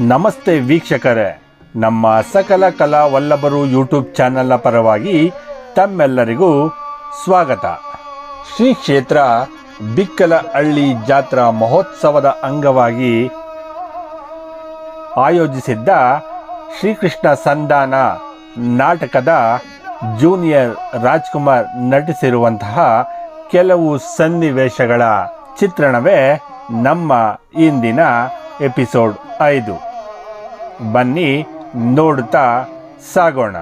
ನಮಸ್ತೆ ವೀಕ್ಷಕರೇ. ನಮ್ಮ ಸಕಲ ಕಲಾ ವಲ್ಲಭರು ಯೂಟ್ಯೂಬ್ ಚಾನಲ್ನ ಪರವಾಗಿ ತಮ್ಮೆಲ್ಲರಿಗೂ ಸ್ವಾಗತ. ಶ್ರೀ ಕ್ಷೇತ್ರ ಬಿಕ್ಕಲ ಬಿಕ್ಕಲಹಳ್ಳಿ ಜಾತ್ರಾ ಮಹೋತ್ಸವದ ಅಂಗವಾಗಿ ಆಯೋಜಿಸಿದ್ದ ಶ್ರೀಕೃಷ್ಣ ಸಂಧಾನ ನಾಟಕದ ಜೂನಿಯರ್ ರಾಜ್ಕುಮಾರ್ ನಟಿಸಿರುವಂತಹ ಕೆಲವು ಸನ್ನಿವೇಶಗಳ ಚಿತ್ರಣವೇ ನಮ್ಮ ಇಂದಿನ ಎಪಿಸೋಡ್ ಐದು. ಬನ್ನಿ ನೋಡುತ್ತಾ ಸಾಗೋಣ.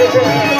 Obrigado.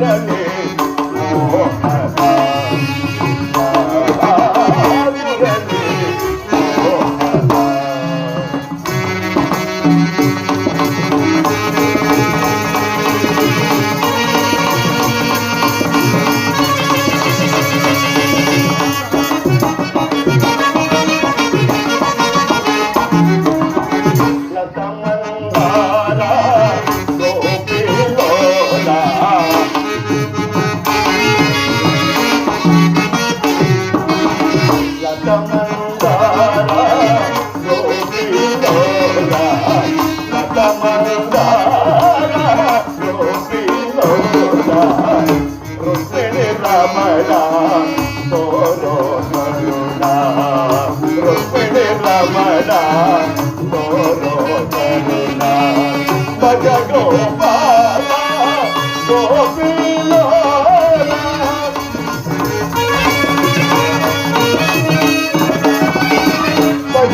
আমরা La toma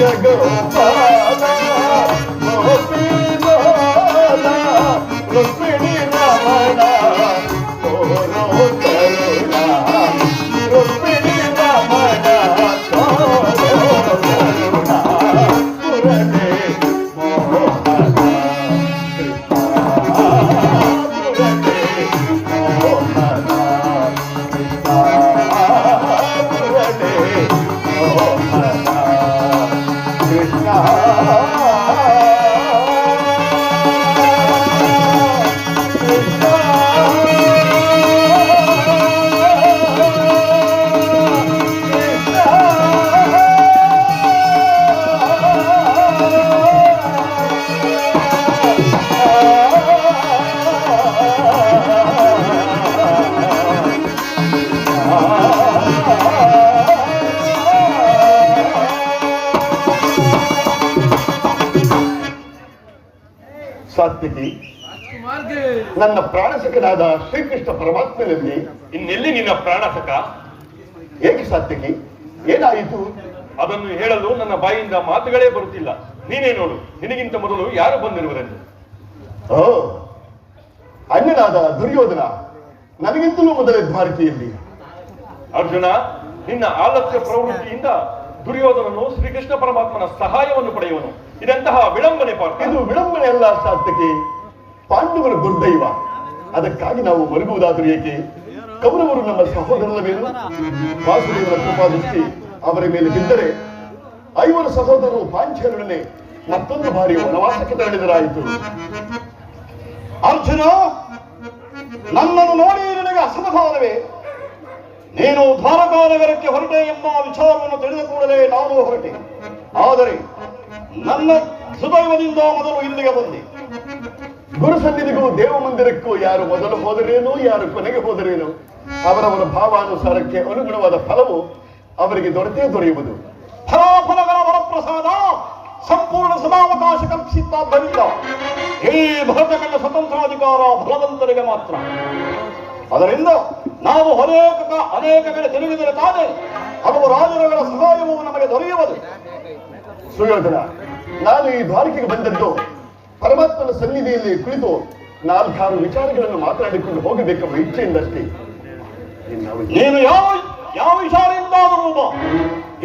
I go. ಮಾರ್ಗದಲ್ಲಿ ನನ್ನ ಪ್ರಾಣಸಕನಾದ ಶ್ರೀಕೃಷ್ಣ ಪರಮಾತ್ಮನಲ್ಲಿ ಇನ್ನೆಲ್ಲಿ ನಿನ್ನ ಪ್ರಾಣಸಕ ಏಕೆ ಸಾಧ್ಯಕ್ಕೆ? ಏನಾಯಿತು? ಅದನ್ನು ಹೇಳಲು ನನ್ನ ಬಾಯಿಂದ ಮಾತುಗಳೇ ಬರುತ್ತಿಲ್ಲ. ನೀನೇ ನೋಡು ನಿನಗಿಂತ ಮೊದಲು ಯಾರು ಬಂದಿರುವುದನ್ನು ಓ ಅಣ್ಣನಾದ ದುರ್ಯೋಧನ ನನಗಿಂತಲೂ ಮೊದಲೇ ಭಾರತೀಯಲ್ಲಿ ಅರ್ಜುನ ನಿನ್ನ ಆಲಸ್ಯ ಪ್ರವೃತ್ತಿಯಿಂದ ದುರ್ಯೋಧನನು ಶ್ರೀಕೃಷ್ಣ ಪರಮಾತ್ಮನ ಸಹಾಯವನ್ನು ಪಡೆಯುವನು. ಇದಂತಹ ವಿಳಂಬನೆ ಪಾಠ ಇದು ವಿಳಂಬನೆ ಅಲ್ಲ ಸಾಧ್ಯಕ್ಕೆ. ಪಾಂಡವರ ದುರ್ದೈವ ಅದಕ್ಕಾಗಿ ನಾವು ಮರುಗುವುದಾದರೂ ಏಕೆ? ಕೌರವರು ನಮ್ಮ ಸಹೋದರರವೇನು ವಾಸುದೇವರ ಕೃಪಾದೃಷ್ಟಿ ಅವರ ಮೇಲೆ ಬಿದ್ದರೆ ಐವರು ಸಹೋದರರು ಪಾಂಚರೊಡನೆ ಮತ್ತೊಂದು ಬಾರಿ ವನವಾಸಕ್ಕೆ ತೆರಳಿದರಾಯಿತು. ಅರ್ಜುನ, ನನ್ನನ್ನು ನೋಡಿ ನಿನಗೆ ಅಸಮಾಧಾನವೇ? ನೀನು ದ್ವಾರಕಾನಗರಕ್ಕೆ ಹೊರಟೆ ಎಂಬ ವಿಚಾರವನ್ನು ತಿಳಿದ ಕೂಡಲೇ ನಾನು ಹೊರಟೆ. ಆದರೆ ನನ್ನ ಸುದೈವದಿಂದ ಮೊದಲು ಇಲ್ಲಿಗೆ ಬಂದೆ. ಗುರು ಸನ್ನಿಧಿಗೂ ದೇವ ಮಂದಿರಕ್ಕೂ ಯಾರು ಮೊದಲು ಹೋದರೇನು, ಯಾರು ಕೊನೆಗೆ ಹೋದರೇನು, ಅವರವರ ಭಾವಾನುಸಾರಕ್ಕೆ ಅನುಗುಣವಾದ ಫಲವು ಅವರಿಗೆ ದೊರೆತೇ ದೊರೆಯುವುದು. ಫಲಾಫಲಗಳ ವರಪ್ರಸಾದ ಸಂಪೂರ್ಣ ಸದಾವಕಾಶ ಕಲ್ಪಿಸಿದ್ದರಿಂದ ಈ ಭರತಕಂಡ ಸ್ವತಂತ್ರಾಧಿಕಾರ ಫಲವಂತರಿಗೆ ಮಾತ್ರ. ಅದರಿಂದ ನಾವು ಅನೇಕ ಅನೇಕ ಕಡೆ ತಿರುಗಿದರೆ ತಾನೇ ಹಲವು ರಾಜರುಗಳ ಸಹಾಯವು ನಮಗೆ ದೊರೆಯುವುದು. ಸುಯೋಧನ, ನಾನು ಈ ದ್ವಾರಕೆಗೆ ಬಂದದ್ದು ಪರಮಾತ್ಮನ ಸನ್ನಿಧಿಯಲ್ಲಿ ಕುಳಿತು ನಾಲ್ಕಾರು ವಿಚಾರಗಳನ್ನು ಮಾತನಾಡಿಕೊಂಡು ಹೋಗಬೇಕೆಂಬ ಇಚ್ಛೆಯಿಂದಷ್ಟೇ. ನೀನು ಯಾವ ಯಾವ ವಿಚಾರದಿಂದಾದರೂ.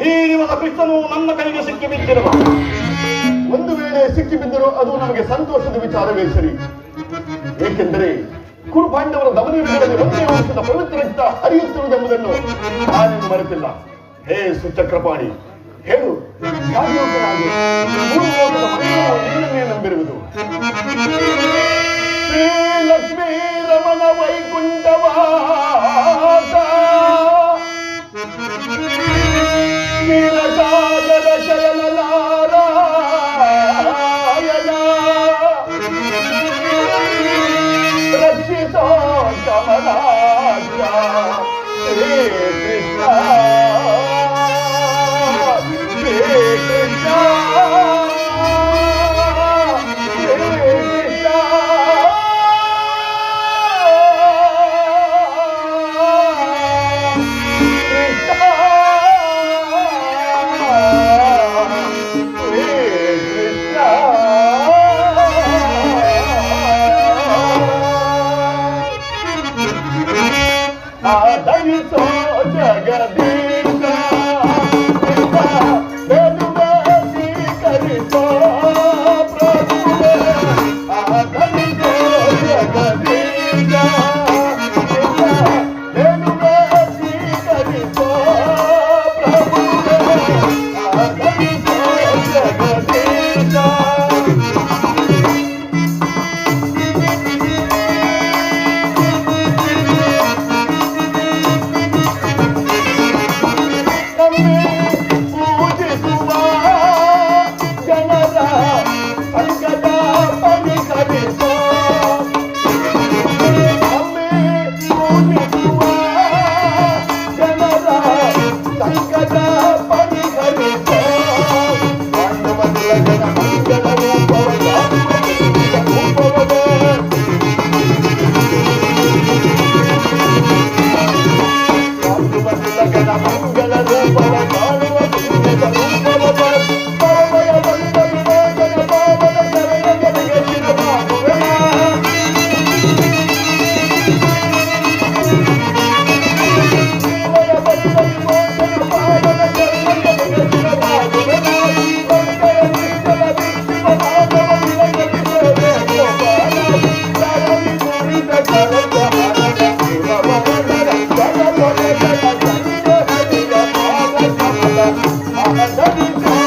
ಈ ದಿವಸ ಕೃಷ್ಣನು ನನ್ನ ಕೈಗೆ ಸಿಕ್ಕಿ ಬಿದ್ದಿರುವ. ಒಂದು ವೇಳೆ ಸಿಕ್ಕಿ ಬಿದ್ದರೂ ಅದು ನಮಗೆ ಸಂತೋಷದ ವಿಚಾರವೇ ಸರಿ. ಏಕೆಂದರೆ ಕುರುಪಾಂಡವರ ದಮನಿಗಳಲ್ಲಿ ದಮನಗಳಲ್ಲಿ ಒಂದೇ ವರ್ಷದ ಪವಿತ್ರ ರಕ್ತ ಹರಿಯುತ್ತಿರುವುದೆಂಬುದನ್ನು ನಾನು ಮರೆತಿಲ್ಲ. ಹೇ ಸುಚಕ್ರಪಾಣಿ ಹೇಳು ಯಾವ್ಯೋಗನಾಗಿ ಮೂರು ಲೋಕದ ಮಂಗಳವು ನೀನನ್ನೇ ನಂಬಿರುವುದು Shri Lakshmi Ramana ವೈಕುಂಠವಾಸ ನೀಲಸಾಗರ la cara Sabi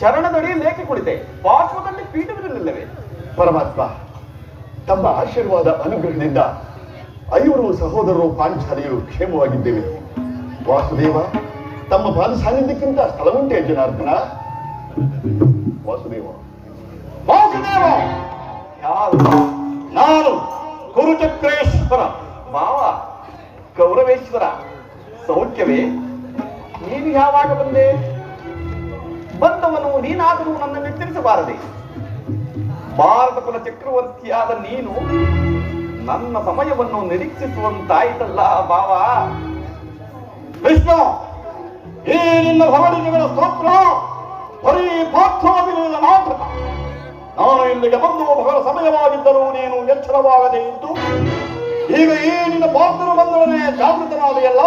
ಚರಣದಡಿ Lekhi ಕುಳಿತೆ ಪಾರ್ಶ್ವದಲ್ಲಿ ಪೀಠವಿರಲಿಲ್ಲವೇ? ಪರಮಾತ್ಮ ತಮ್ಮ ಆಶೀರ್ವಾದ ಅನುಗ್ರಹದಿಂದ ಐವರು ಸಹೋದರರು ಪಾಂಚಾಲಿಯರು ಕ್ಷೇಮವಾಗಿದ್ದೇವೆ. ವಾಸುದೇವ ತಮ್ಮ ಪಾದ ಸಾನ್ನಿಧ್ಯಕ್ಕಿಂತ ಸ್ಥಳವುಂಟೆ ಜನಾರ್ದನ? ವಾಸುದೇವ. ವಾಸುದೇವ! ಯಾರು? ನಾನು ಕುರುಚಕ್ರೇಶ್ವರ. ಮಾವ ಗೌರವೇಶ್ವರ. ಸೌಖ್ಯವೇ? ನೀನು ಯಾವಾಗ ಬಂದೆ? ಬಂದವನು, ನೀನಾದರೂ ನನ್ನನ್ನು ಎಚ್ಚರಿಸಬಾರದೆ. ಭಾರತ ಕುಲ ಚಕ್ರವರ್ತಿಯಾದ ನೀನು ನನ್ನ ಸಮಯವನ್ನು ನಿರೀಕ್ಷಿಸುವಂತಾಯಿತಲ್ಲ ಬಾವ. ವಿಷ್ಣು, ಈ ನಿನ್ನ ಭವನಿಗೆಗಳ ಸ್ತೋತ್ರ, ಬರೀ ಪಾತ್ರವಾಗಿರುವುದ ಮಾತ್ರ. ನಾನು ಇಲ್ಲಿಗೆ ಬಂದು ಬಹಳ ಸಮಯವಾಗಿದ್ದರೂ ನೀನು ಎಚ್ಚರವಾಗದೆ ಇದ್ದು, ಈಗ ಈ ನಿನ್ನ ಪಾತ್ರ ಬಂದೊಡನೆ ಜಾಗೃತನಾದೆಯಲ್ಲ.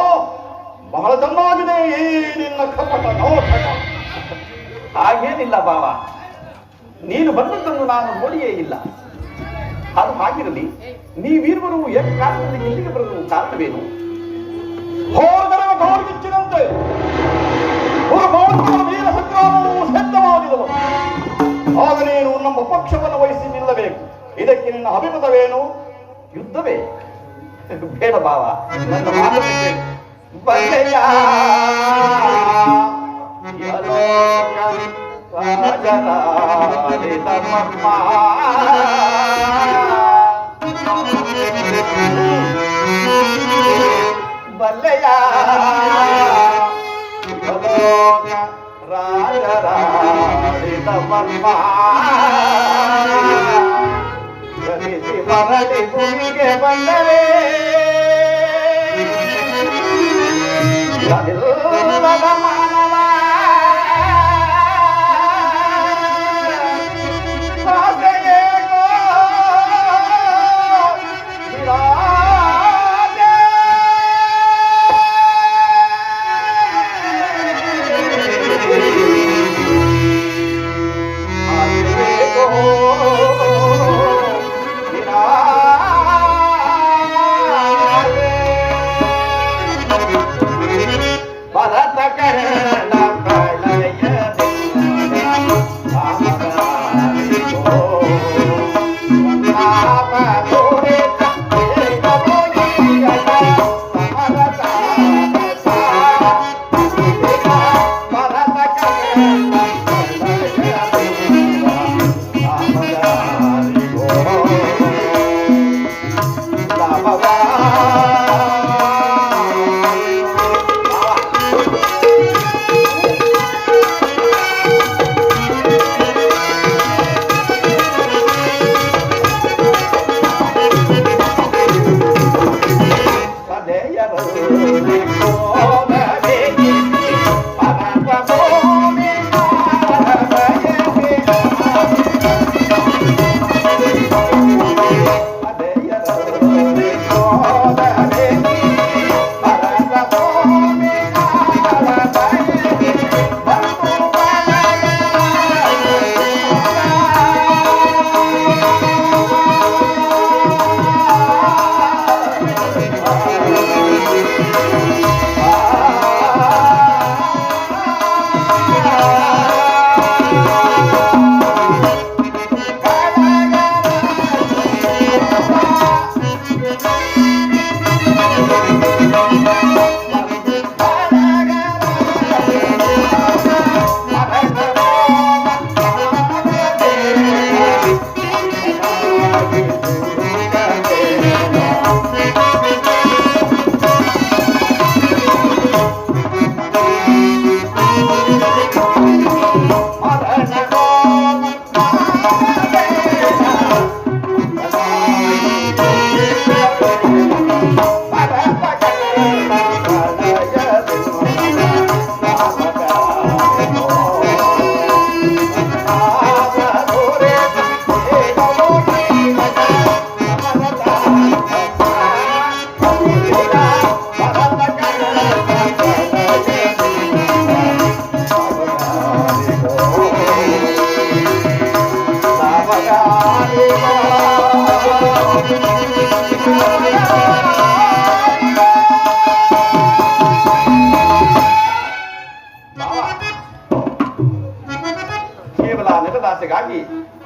ಬಹಳ ಚೆನ್ನಾಗಿದೆ ಈ ನಿನ್ನ ಕಪಟ ನಾಟಕ ಹಾಗೇನಿಲ್ಲ ಬಾವ ನೀನು ಬಂದದ್ದನ್ನು ನಾನು ನೋಡಿಯೇ ಇಲ್ಲ. ಅದು ಹಾಗಿರಲಿ, ನೀವಿರುವರು ಕಾರಣದಲ್ಲಿ ಇಲ್ಲಿಗೆ ಬರಲು ಕಾರಣವೇನು? ಹೋದರ ಗೋರ್ಗಿಚ್ಚಿನಂತೆ. ವೀರ ಸಂಗ್ರಾಮವು ಸಿದ್ಧವಾಗಿದವು ಆಗ ನೀನು ನಮ್ಮ ಪಕ್ಷವನ್ನು ವಹಿಸಿ ನಿಲ್ಲಬೇಕು. ಇದಕ್ಕೆ ನಿನ್ನ ಅಭಿಮತವೇನು? ಯುದ್ಧವೇ? ಬೇಡ ಭಾವ ನನ್ನ ಕೇಳು. అలోక స్వరజలారితమస్మా బల్లయా అలోక రాజరారితమస్మా గణిసి మరడి భూమిగే బందరే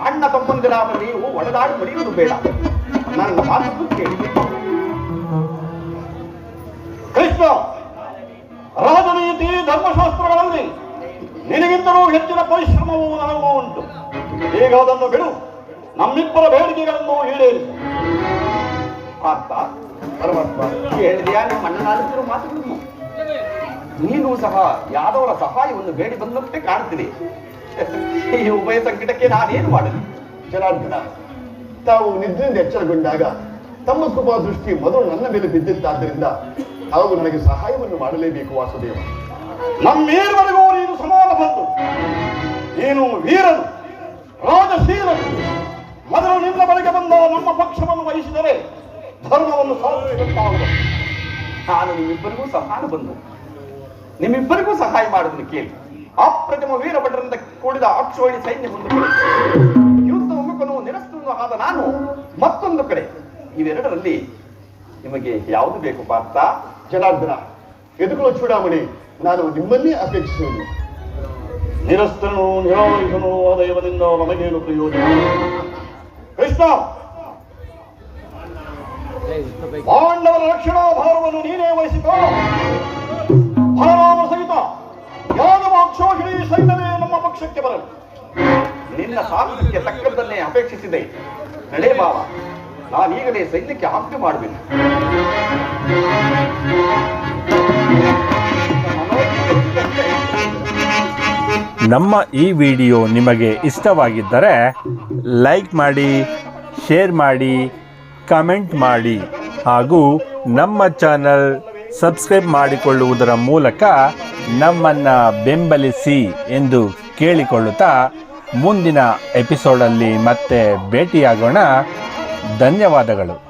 ಅಣ್ಣ ತಮ್ಮಂದಿರಾದ ನೀವು ಒಡೆದಾಡಿ ಮಡಿಯುವುದು ಬೇಡ. ನನ್ನ ಮಾತು ಕೇಳಿ ಕೃಷ್ಣ, ರಾಜನೀತಿ ಧರ್ಮಶಾಸ್ತ್ರಗಳಲ್ಲಿ ನಿನಗಿಂತಲೂ ಹೆಚ್ಚಿನ ಪರಿಶ್ರಮವು ನನಗೂ ಉಂಟು. ಈಗ ಅದನ್ನು ಬಿಡು. ನಮ್ಮಿಬ್ಬರ ಬೇಡಿಕೆಗಳನ್ನು ಈಡೇರಿಸು ಪಾರ್ಥ ಪರಮಾತ್ಮ ಹೇಳಿದೆಯಾ? ನಿಮ್ಮ ಅಣ್ಣನಾಡುತ್ತಿರೋ ಮಾತುಗಳನ್ನು ನೀನು ಸಹ ಯಾದವರ ಸಹಾಯವನ್ನು ಬೇಡಿ ಬಂದಂತೆ ಕಾಣ್ತಿದೆ. ಈ ಉಭಯ ಸಂಕಟಕ್ಕೆ ನಾನೇನು ಮಾಡಲಿ? ಜನಾರ್ದನ, ತಾವು ನಿದ್ರೆಯಿಂದ ಎಚ್ಚರಗೊಂಡಾಗ ತಮ್ಮ ಕೃಪಾ ದೃಷ್ಟಿ ಮೊದಲು ನನ್ನ ಮೇಲೆ ಬಿದ್ದಿದ್ದಾದ್ದರಿಂದ ತಾವು ನನಗೆ ಸಹಾಯವನ್ನು ಮಾಡಲೇಬೇಕು, ವಾಸುದೇವ. ನಮ್ಮೇರ್ವರೆಗೂ ನೀನು ಸಮಾನ ಬಂದು, ನೀನು ವೀರನು, ರಾಜಶೀಲನು, ಮೊದಲು ನಿನ್ನ ಬಳಿಗೆ ಬಂದ ನಮ್ಮ ಪಕ್ಷವನ್ನು ವಹಿಸಿದರೆ ಧರ್ಮವನ್ನು ಸಾಧಿಸಿದಂತಾಗುವುದು ನಾನು ನಿಮ್ಮಿಬ್ಬರಿಗೂ ಸಹಾಯ ಬಂದು, ನಿಮ್ಮಿಬ್ಬರಿಗೂ ಸಹಾಯ ಮಾಡಿದ್ರು ಕೇಳಿ. ಅಪ್ರತಿಮ ವೀರಭಟರಿಂದ ಕೂಡಿದ ಅಕ್ಷೋಳಿ ಸೈನ್ಯ ಒಂದು ಕಡೆ ಯುದ್ಧ ಒಮ್ಮುಖನು ನಿರಸ್ತನು ಆದ ನಾನು ಮತ್ತೊಂದು ಕಡೆ. ಇವೆರಡರಲ್ಲಿ ನಿಮಗೆ ಯಾವುದು ಬೇಕು ಪಾರ್ಥ? ಜನಾರ್ದನ ಎದುಗುವ ಚೂಡಾಮಣಿ ನಾನು ನಿಮ್ಮನ್ನೇ ಅಪೇಕ್ಷಿಸುವುದು ನಿರಸ್ತನು ನಿರಾಯುಧನು ದೈವದಿಂದ ನಮಗೇನು ಪ್ರಯೋಜನ? ಕೃಷ್ಣ! ಪಾಂಡವರ ರಕ್ಷಣಾ ಭಾರವನ್ನು ನೀನೇ ವಹಿಸಿತು ಫಲರಾಮ ಸಹಿತ. ಅಕ್ಷೋಹಿಣಿ ಸೈನ್ಯವೇ ನಮ್ಮ ಪಕ್ಷಕ್ಕೆ ಬರಲು. ನಿನ್ನ ಸಾಧನಕ್ಕೆ ತಕ್ಕದ್ದನ್ನೇ ಅಪೇಕ್ಷಿಸಿದೆ. ನಡೆ ಬಾವ ನಾನೀಗಲೇ ಸೈನ್ಯಕ್ಕೆ ಆಜ್ಞೆ ಮಾಡಬೇಕು. ನಮ್ಮ ಈ ವಿಡಿಯೋ ನಿಮಗೆ ಇಷ್ಟವಾಗಿದ್ದರೆ ಲೈಕ್ ಮಾಡಿ, ಶೇರ್ ಮಾಡಿ, ಕಮೆಂಟ್ ಮಾಡಿ ಹಾಗೂ ನಮ್ಮ ಚಾನಲ್ ಸಬ್ಸ್ಕ್ರೈಬ್ ಮಾಡಿಕೊಳ್ಳುವುದರ ಮೂಲಕ ನಮ್ಮನ್ನು ಬೆಂಬಲಿಸಿ ಎಂದು ಕೇಳಿಕೊಳ್ಳುತ್ತಾ ಮುಂದಿನ ಎಪಿಸೋಡಲ್ಲಿ ಮತ್ತೆ ಭೇಟಿಯಾಗೋಣ. ಧನ್ಯವಾದಗಳು.